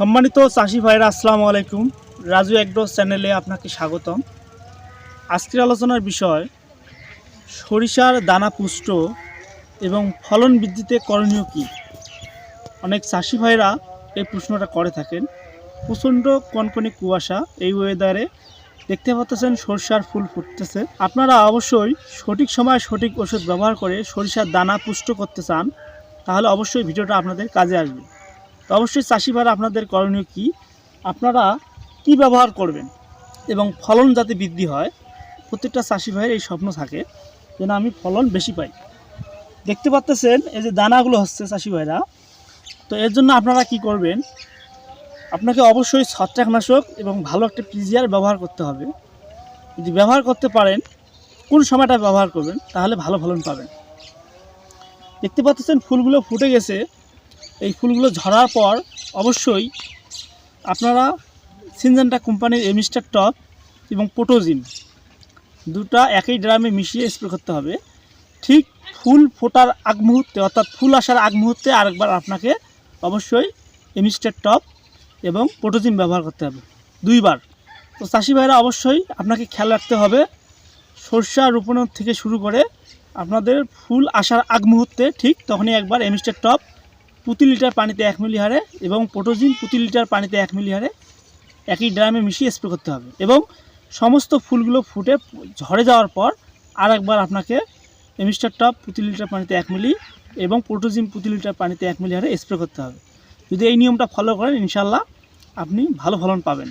সম্মানিত চাষি ভাইরা আসসালামু আলাইকুম। রাজু এগ্রো চ্যানেলে আপনাকে স্বাগতম। আজকের আলোচনার বিষয়, সরিষার দানা পুষ্ট এবং ফলন বৃদ্ধিতে করণীয় কী? অনেক চাষি ভাইরা এই প্রশ্নটা করে থাকেন। প্রচণ্ড কনকনে কুয়াশা এই ওয়েদারে দেখতে পাচ্ছেন সরিষার ফুল ফুটতেছে। আপনারা অবশ্যই সঠিক সময় সঠিক ওষুধ ব্যবহার করে সরিষার দানা পুষ্ট করতে চান, তাহলে অবশ্যই ভিডিওটা আপনাদের কাজে আসবে। তো অবশ্যই চাষি ভাইরা আপনাদের করণীয় কী? আপনারা কি ব্যবহার করবেন? এবং ফলন যাতে বৃদ্ধি হয়, প্রত্যেকটা চাষি ভাইয়ের এই স্বপ্ন থাকে যেন আমি ফলন বেশি পাই। দেখতে পাচ্তেছেন, এই যে দানাগুলো হচ্ছে চাষি ভাইরা। তো এর জন্য আপনারা কি করবেন? আপনাকে অবশ্যই ছত্রাকনাশক এবং ভালো একটা প্রিজিয়ার ব্যবহার করতে হবে। যদি ব্যবহার করতে পারেন, কোন সময়টা ব্যবহার করবেন, তাহলে ভালো ফলন পাবেন। দেখতে পাচ্ছেন ফুলগুলো ফুটে গেছে। এই ফুলগুলো ঝরার পর অবশ্যই আপনারা সিনজেন্টা কোম্পানির এমিস্টার টপ এবং পোটোজিন দুটা একই ড্রামে মিশিয়ে স্প্রে করতে হবে। ঠিক ফুল ফোটার আগ মুহূর্তে অর্থাৎ ফুল আসার আগ মুহূর্তে আরেকবার আপনাকে অবশ্যই এমিস্টার টপ এবং পোটোজিন ব্যবহার করতে হবে। দুইবার। তো চাষি ভাইরা অবশ্যই আপনাকে খেয়াল রাখতে হবে, সর্ষা রোপণের থেকে শুরু করে আপনাদের ফুল আসার আগ মুহূর্তে ঠিক তখনই একবার এমিস্টার টপ প্রতি লিটার পানিতে এক মিলি হারে এবং পোটোজিন প্রতি লিটার পানিতে এক মিলি হারে একই ড্রামে মিশিয়ে স্প্রে করতে হবে। এবং সমস্ত ফুলগুলো ফুটে ঝরে যাওয়ার পর আর একবার আপনাকে এমিস্টার টপ প্রতি লিটার পানিতে এক মিলি এবং পোটোজিম প্রতি লিটার পানিতে এক মিলি হারে স্প্রে করতে হবে। যদি এই নিয়মটা ফলো করেন ইনশাল্লাহ আপনি ভালো ফলন পাবেন।